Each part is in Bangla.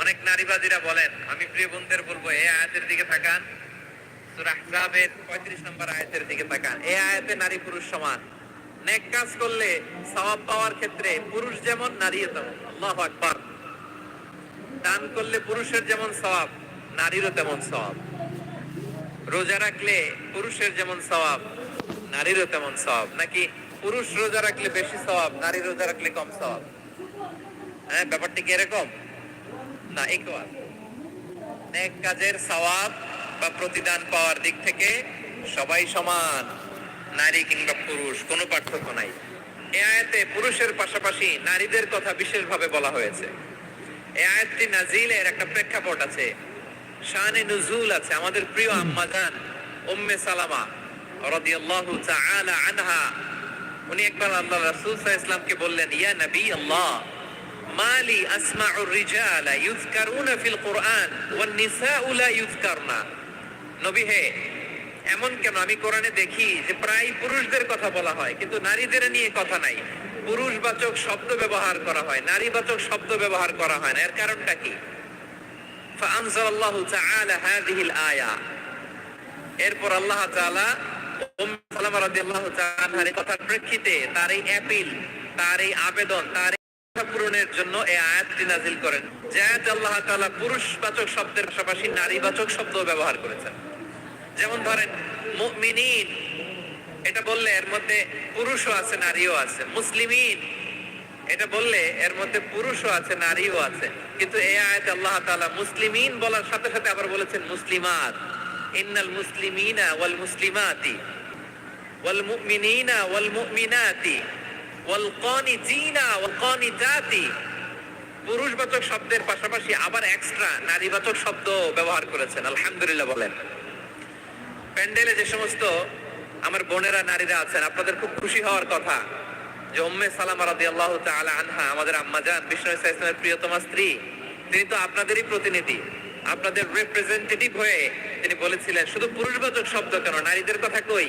অনেক নারীবাদীরা বলেন, আমি প্রিয় বোনদের বলব, এই আয়াতের দিকে তাকান। সূরা আহজাবের 35 নম্বর আয়াতের দিকে তাকান। এই আয়াতে নারী পুরুষ সমান। নেক কাজ করলে পাওয়ার ক্ষেত্রে পুরুষ যেমন তেমন। আল্লাহু আকবার। দান করলে পুরুষের যেমন সওয়াব, নারীরও তেমন সওয়াব। রোজা রাখলে পুরুষের যেমন সওয়াব, নারীরও তেমন সওয়াব। নাকি পুরুষ রোজা রাখলে বেশি সওয়াব, নারী রোজা রাখলে কম সওয়াব? হ্যাঁ ব্যাপারটা কি এরকম? না নেক কাজের সওয়াব বা প্রতিদান পাওয়ার দিক থেকে সবাই সমান, নারী কিংবা পুরুষ, কোনো পার্থক্য নাই। এ আয়াতে পুরুষের পাশাপাশি নারীদের কথা বিশেষভাবে বলা হয়েছে। এই আয়াতটি নাজিলের একটা প্রেক্ষাপট আছে। শানে নুজুল আছে। আমাদের প্রিয় আম্মা জান, উম্মে সালামা রাদিয়াল্লাহু তাআলা আনহা, উনি একবার আল্লাহ রাসূল সাল্লাল্লাহু আলাইহি বললেন, ইয়া নবী আল্লাহ মালি আসমাউর রিজালা ইউযকারুনা এমন কেন? আমি কোরআনে দেখি যে প্রায় পুরুষদের কথা বলা হয়, কিন্তু নারীদের নিয়ে কথা নাই। পুরুষবাচক শব্দ ব্যবহার করা হয়, নারীবাচক শব্দ ব্যবহার করা হয় না। এর কারণটা কি? এরপর আল্লাহ কথার প্রেক্ষিতে তার এই অ্যাপিল, তার এই আবেদন, তার পূরণের জন্য এই আয়াতটি নাজিল করেন। আল্লাহ তাআলা পুরুষবাচক শব্দের পাশাপাশি নারীবাচক শব্দ ব্যবহার করেছেন। যেমন ধরেন এটা বললে এর মধ্যে পুরুষও আছে, নারীও আছে। মুসলিমিন, এটা বললে এর মধ্যে পুরুষও আছে, নারীও আছে। কিন্তু এই আয়াত আল্লাহ তাআলা মুসলিমিন বলার সাথে সাথে আবার বলেছেন মুসলিমাত। ইন্নাল মুসলিমিনা ওয়াল মুসলিমাতি, ওয়াল মুমিনিনা ওয়াল মুমিনাতি। পুরুষবাচক শব্দের পাশাপাশি আবার এক্সট্রা নারীবাচক শব্দ ব্যবহার করেছেন, আলহামদুলিল্লাহ বলেন। প্যান্ডেলে যে সমস্ত আমার বোনেরা, নারীরা আছেন, আপনাদের খুব খুশি হওয়ার কথা যে উম্মে সালামা রাদিয়াল্লাহু তাআলা আনহা, আমাদের আম্মা জান, বিষ্ণু ইসলামের প্রিয়তমা স্ত্রী, তিনি তো আপনাদেরই প্রতিনিধি। আপনাদের রিপ্রেজেন্টেটিভ হয়ে তিনি বলেছিলেন, শুধু পুরুষবাচক শব্দ কেন, নারীদের কথা কই?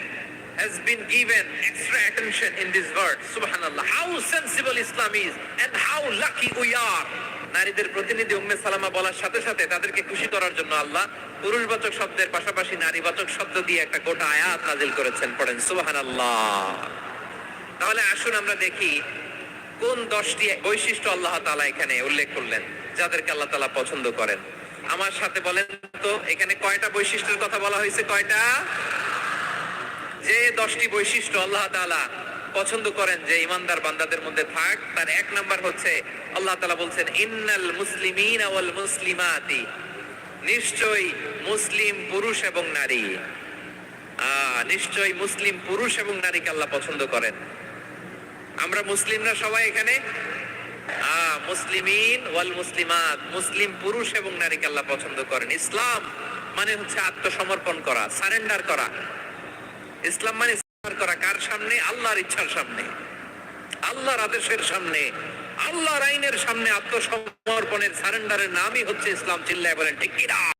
has been given extra attention in this word subhanallah. How sensible islam is and how lucky we are. নারীদের প্রতিনিধি উম্মে সালামা বলার সাথে সাথে তাদেরকে খুশি করার জন্য আল্লাহ পুরুষবাচক শব্দের পাশাপাশি নারীবাচক শব্দ দিয়ে একটা গোটা আয়াত নাজিল করেছেন পড়েন। সুবহানাল্লাহ। তাহলে আসুন আমরা দেখি কোন দশটি বৈশিষ্ট্য আল্লাহ তাআলা এখানে উল্লেখ করলেন, যাদেরকে আল্লাহ তাআলা পছন্দ করেন। আমার সাথে বলেন তো, এখানে কয়টা বৈশিষ্ট্যের কথা বলা হয়েছে? কয়টা? যে দশটি বৈশিষ্ট্য আল্লাহ তাআলা পছন্দ করেন যে ইমানদার বান্দাদের মধ্যে থাক। তার এক নাম্বার হচ্ছে আল্লাহ তাআলা বলছেন, ইন্নাল মুসলিমিনা ওয়াল মুসলিমাতি। নিশ্চয়ই মুসলিম পুরুষ এবং নারী। নিশ্চয়ই মুসলিম পুরুষ এবং নারীকে আল্লাহ পছন্দ করেন। আমরা মুসলিমরা সবাই এখানে? মুসলিমিন ওয়াল মুসলিমাত। মুসলিম পুরুষ এবং নারীকে আল্লাহ পছন্দ করেন। ইসলাম মানে হচ্ছে আত্মসমর্পণ করা, সারেন্ডার করা। ইসলাম মানে করা কার সামনে? আল্লাহর ইচ্ছার সামনে। আল্লাহর আদেশের সামনে। আল্লাহর আইনের সামনে আত্মসমর্পণের, সারেন্ডারের নামই হচ্ছে ইসলাম, চিল্লায় বলেন, ঠিক কিনা?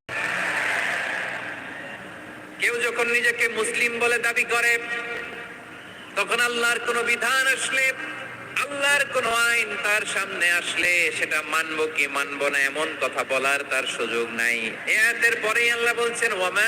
কেউ যখন নিজেকে মুসলিম বলে দাবি করে, তখন আল্লাহর কোন বিধান আসলে, আল্লাহর কোন আইন তার সামনে আসলে, সেটা মানব কি মানব না, এমন কথা বলার তার সুযোগ নাই। এ আয়াতের পরেই আল্লাহ বলছেন ওয়ামা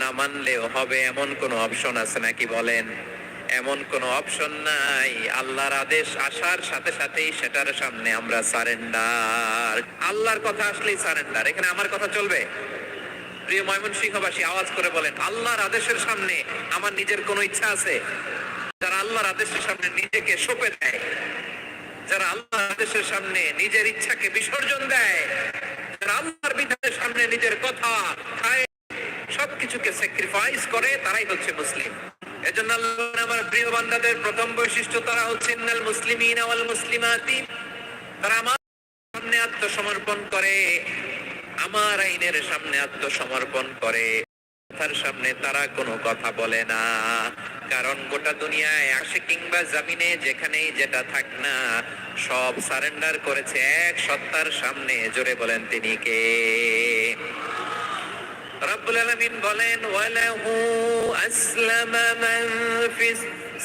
না মানলেও হবে এমন কোন অপশন আছে নাকি বলেন? এমন কোন অপশন নাই। আল্লাহর আদেশ আসার সাথে সাথেই সেটার সামনে আমরা সারেন্ডার আল্লাহর কথা আসলেই সারেন্ডার এখানে আমার কথা চলবে? প্রিয় ময়মনসিংহবাসী, আওয়াজ করে বলেন, আল্লাহর আদেশের সামনে আমার নিজের কোনো ইচ্ছা আছে? যারা আল্লাহর আদেশের সামনে নিজেকে সঁপে দেয়, যারা আল্লাহর আদেশের সামনে নিজের ইচ্ছাকে বিসর্জন দেয়, যারা আল্লাহর বিধানের সামনে নিজের কথা সবকিছুকে স্যাক্রিফাইস করে, তারাই হচ্ছে মুসলিম। এজন্য আমার প্রিয় বান্দাদের প্রথম বৈশিষ্ট্য তারা হচ্ছে, ইন্নাল মুসলিমিন ওয়াল মুসলিমাতি। তারা আমার সামনে আত্মসমর্পণ করে, আমার আইনের সামনে আত্মসমর্পণ করে। কথার সামনে তারা কোনো কথা বলে না। কারণ গোটা দুনিয়ায় আসে কিংবা জামিনে যেখানেই যেটা থাক না, সব সারেন্ডার করেছে এক সত্তার সামনে। জোরে বলেন তিনি কে? রব্বুল আলামিন বলেন, ওয়ালাহু আসলামা মান ফিস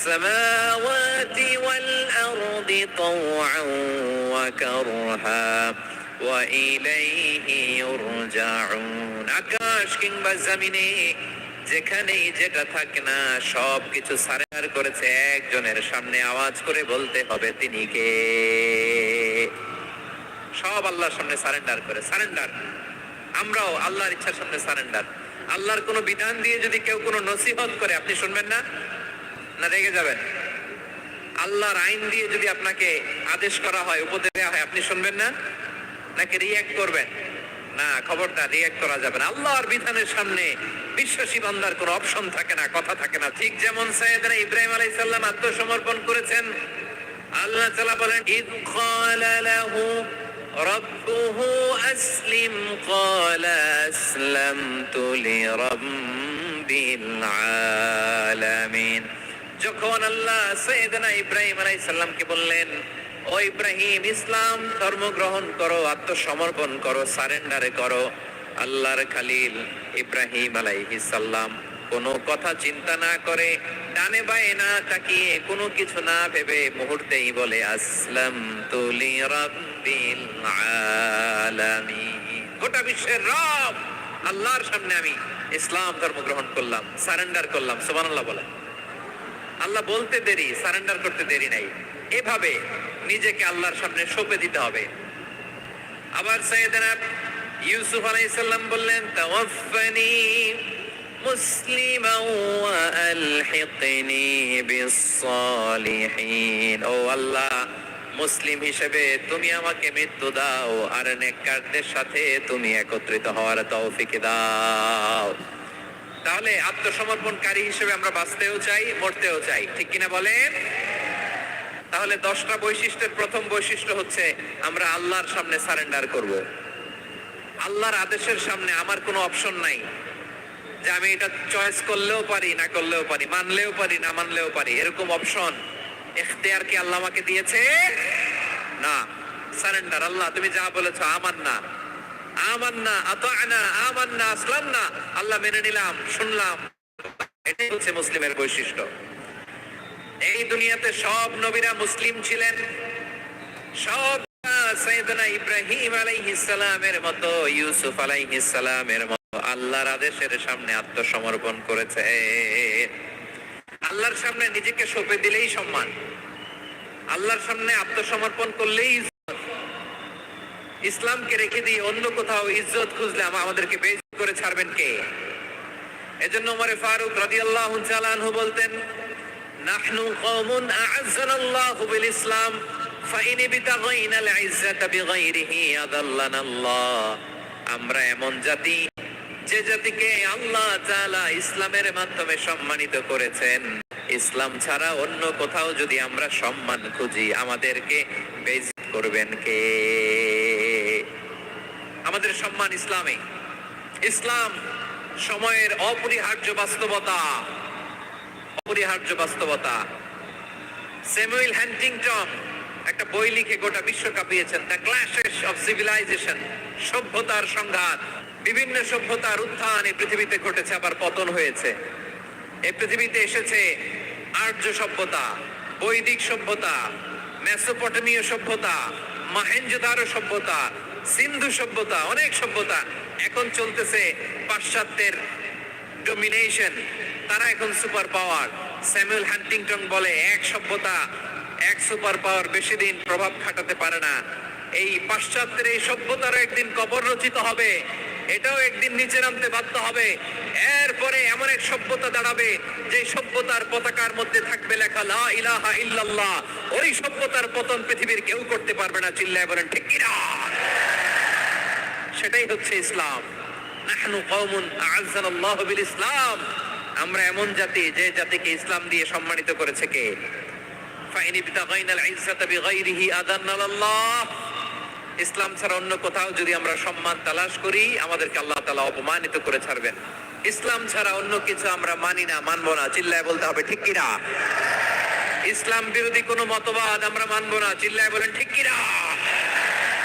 সামাওয়াতি ওয়াল আরদি তাওআন ওয়া কারহা, ওয়া ইলাইহি ইউরজাউন। আকাশ কিংবা জমিনে যেখানেই যেটা থাকে না সব কিছু সারেন্ডার করেছে একজনের সামনে আওয়াজ করে বলতে হবে, তিনি কে? সব আল্লাহর সামনে সারেন্ডার করে, সারেন্ডার। আমরাও আল্লাহর ইচ্ছার সামনে সারেন্ডার। আল্লাহর কোনো বিধান দিয়ে যদি কেউ কোনো নসিহত করে, আপনি শুনবেন না? না রেগে যাবেন? আল্লাহর আইন দিয়ে যদি আপনাকে আদেশ করা হয়, উপদেশ দেওয়া হয়, আপনি শুনবেন না? নাকি রিয়াক্ট করবেন? না খবরটা রিয়াক্ট করা যাবে না। আল্লাহর বিধানের সামনে বিশ্বাসী বান্দার কোনো অপশন থাকে না, কথা থাকে না। ঠিক যেমন সৈয়দনা ইব্রাহিম আলাইহিস সালাম আত্মসমর্পণ করেছেন। আল্লাহ তাআলা বলেন, ইদ ক্বালা লাহু ربه أسلم قال أسلمت لرب العالمين যখন আল্লাহ সৈয়দনা ইব্রাহিম আলাইহিস সালামকে বললেন ও ইব্রাহিম ইসলাম ধর্ম গ্রহণ করো আত্মসমর্পণ করো সারেন্ডার করো আল্লাহর খালিল ইব্রাহিম আলাইহিস সালাম কোনো কথা চিন্তা না করে ডানে বায়ে না তাকিয়ে কোনো কিছু না ভেবে মুহূর্তেই বলে আসলাম তুলি গোটা বিশ্বের রব, আল্লাহর সামনে আমি ইসলাম ধর্ম গ্রহণ করলাম, সারেন্ডার করলাম, সুবহানাল্লাহ বলে আল্লাহ বলতে দেরি, সারেন্ডার করতে দেরি নাই। এভাবে নিজেকে আল্লাহর সামনে সঁপে দিতে হবে। আবার সৈয়দনা ইউসুফ আলাইহিস বললেন, তাওয়াফফানি মুসলিমা ওয়া আলহিকনি বিস-সালিহিন। ও আল্লাহ মুসলিম হিসেবে তুমি আমাকে মৃত্যু দাও আর নেককারদের সাথে তুমি একত্রিত হওয়ার তৌফিক দাও। তাহলে আত্মসমর্পণকারী হিসেবে আমরা বাঁচতেও চাই, মরতেও চাই, ঠিক কিনা বলেন? তাহলে দশটা বৈশিষ্ট্যের প্রথম বৈশিষ্ট্য হচ্ছে আমরা আল্লাহর সামনে সারেন্ডার করব। আল্লাহর আদেশের সামনে আমার কোনো অপশন নাই যে আমি এটা চয়েস করলেও পারি, না করলেও পারি, মানলেও পারি, না মানলেও পারি, এরকম অপশন। এখতিয়ার কি আল্লাহ আমাকে দিয়েছে? না। সারেন্ডার আল্লাহ, তুমি যা বলেছ আমার না আমার না আমার না আসলাম না আল্লাহ মেনে নিলাম, শুনলাম। এটাই হচ্ছে মুসলিমের বৈশিষ্ট্য। এই দুনিয়াতে সব নবীরা মুসলিম ছিলেন। সব সৈয়দনা ইব্রাহিম আলাইহিস সালামের মতো, ইউসুফ আলাইহিস সালামের মতো আল্লাহর আদেশের সামনে আত্মসমর্পণ করেছে। আল্লাহর সামনে নিজেকে সঁপে দিলেই সম্মান। আল্লাহর সামনে আত্মসমর্পণ করলেই ইসলামকে রেখে দিয়ে অন্য কোথাও ইজ্জত খুঁজলে আমাদেরকে বেজ করে ছাড়বেন কে? এজন্য উমরে ফারুক রাদিয়াল্লাহু বলতেন, নাহনু বিল ইসলাম ফাইন বিতাগাইনা আল ইজ্জাতা বিগাইরিহি আমরা এমন জাতি যে জাতিকে আল্লাহ তাআলা ইসলামের মাধ্যমে সম্মানিত করেছেন। ইসলাম ছাড়া অন্য কোথাও যদি আমরা সম্মান খুঁজি, আমাদেরকে বেইজ্জত করবেন কে? আমাদের সম্মান ইসলামে। ইসলাম সময়ের অপরিহার্য বাস্তবতা। অপরিহার্য বাস্তবতা। স্যামুয়েল হ্যান্টিংটন একটা বই লিখে গোটা বিশ্ব কাঁপিয়েছেন। দ্য ক্ল্যাশেস অফ সিভিলাইজেশন, সভ্যতার সংঘাত। বিভিন্ন সভ্যতার উত্থান এই পৃথিবীতে ঘটেছে, আবার পতন হয়েছে। এই পৃথিবীতে এসেছে আর্য সভ্যতা, বৈদিক সভ্যতা, মেসোপটেমীয় সভ্যতা, মহেঞ্জোদারো সভ্যতা, সিন্ধু সভ্যতা, অনেক সভ্যতা এখন চলতেছে পাশ্চাত্যের ডোমিনেশন তারা এখন সুপার পাওয়ার স্যামুয়েল হ্যান্টিংটন বলে, এক সভ্যতা, এক সুপার পাওয়ার বেশি দিন প্রভাব খাটাতে পারে না। এই পাশ্চাত্যের এই সভ্যতারও একদিন কবর রচিত হবে। এটাও একদিন নিচে নামতে বাধ্য হবে। এরপরে এমন এক সভ্যতা দাঁড়াবে যে সভ্যতার পতাকার মধ্যে থাকবে লেখা লা ইলাহা ইল্লাল্লাহ। ওই সভ্যতার পতন পৃথিবীর কেউ করতে পারবে না, চিল্লায় বলেন, ঠিক কিনা সেটাই হচ্ছে ইসলাম। নাহনু কওমুন আ'আজ্জানাল্লাহু বিল ইসলাম। আমরা এমন জাতি, যে জাতিকে ইসলাম দিয়ে সম্মানিত করেছে কে? বিগাইরিহি ইসলাম ছাড়া অন্য কোথাও যদি আমরা সম্মান তালাশ করি, আমাদেরকে আল্লাহ তালা অপমানিত করে ছাড়বেন। ইসলাম ছাড়া অন্য কিছু আমরা মানি না, মানবো না, চিল্লায় বলতে হবে, ঠিক কিনা ইসলাম বিরোধী কোনো মতবাদ আমরা মানবো না, চিল্লায় বলেন, ঠিক কিনা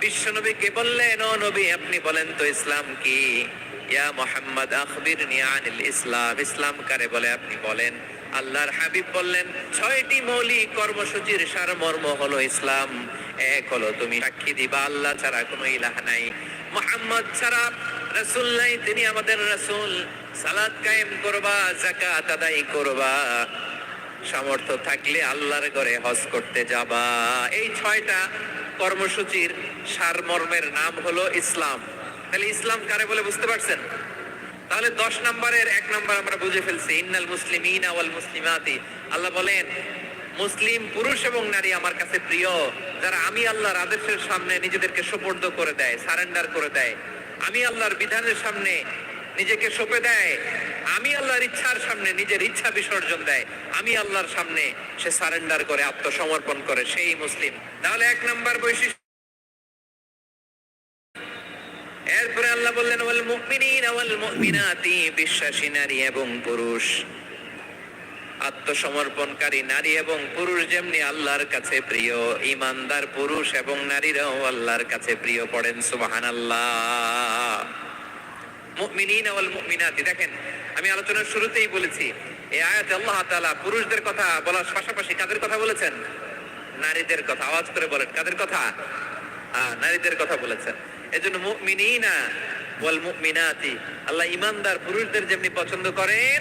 বিশ্বনবীকে বললেন, ও নবী, আপনি বলেন তো ইসলাম কি? ইয়া মুহাম্মদ, আখবিরনি আনিল ইসলাম। ইসলাম কারে বলে আপনি বলেন? আল্লাহর হাবিব বললেন, ছয়টি মৌলিক কর্মসূচির সারমর্ম হলো ইসলাম। এক হলো তুমি সাক্ষী দিবা, আল্লাহ ছাড়া কোনো ইলাহ নাই। মুহাম্মদ ছাড়া রাসূল নাই, তিনি আমাদের রাসূল। সালাত কায়েম করবা, যাকাত আদায় করবা। সামর্থ্য থাকলে আল্লাহর ঘরে হজ করতে যাবা। এই ছয়টা কর্মসূচির সারমর্মের নাম হলো ইসলাম। তাহলে ইসলাম কারে বলে বুঝতে পারছেন? তাহলে দশ নম্বরের এক নম্বর আমরা বুঝে ফেলছি, ইন্নাল মুসলিমিন ওয়াল মুসলিমাতি। আল্লাহ বলেন, মুসলিম পুরুষ এবং নারী আমার কাছে প্রিয়, যারা আমি আল্লাহর আদেশের সামনে নিজেদেরকে সোপর্দ করে দেয়, সারেন্ডার করে দেয়। আমি আল্লাহর বিধানের সামনে নিজেকে সঁপে দেয়। আমি আল্লাহর ইচ্ছার সামনে নিজের ইচ্ছা বিসর্জন দেয়। আমি আল্লাহর সামনে সে সারেন্ডার করে, আত্মসমর্পণ করে, সেই মুসলিম। তাহলে এক নম্বর বৈশিষ্ট্য। এরপরে আল্লাহ বললেন, ওয়াল মুমিনিন ওয়াল মুমিনাতি, বিশ্বাসী নারী এবং পুরুষ। আত্মসমর্পণকারী নারী এবং পুরুষ যেমনি আল্লাহর কাছে প্রিয়, ইমানদার পুরুষ এবং নারীরাও আল্লাহর কাছে প্রিয় পড়েন, সুবহানাল্লাহ। দেখেন, আমি আলোচনার শুরুতেই বলেছি, এই আয়াতে আল্লাহ তাআলা পুরুষদের কথা বলার পাশাপাশি কাদের কথা বলেছেন? নারীদের কথা, আওয়াজ করে বলেন, কাদের কথা? নারীদের কথা বলেছেন। এজন্য মুমিনিনা ওয়াল মুমিনাতি, আল্লাহ ইমানদার পুরুষদের যেমনি পছন্দ করেন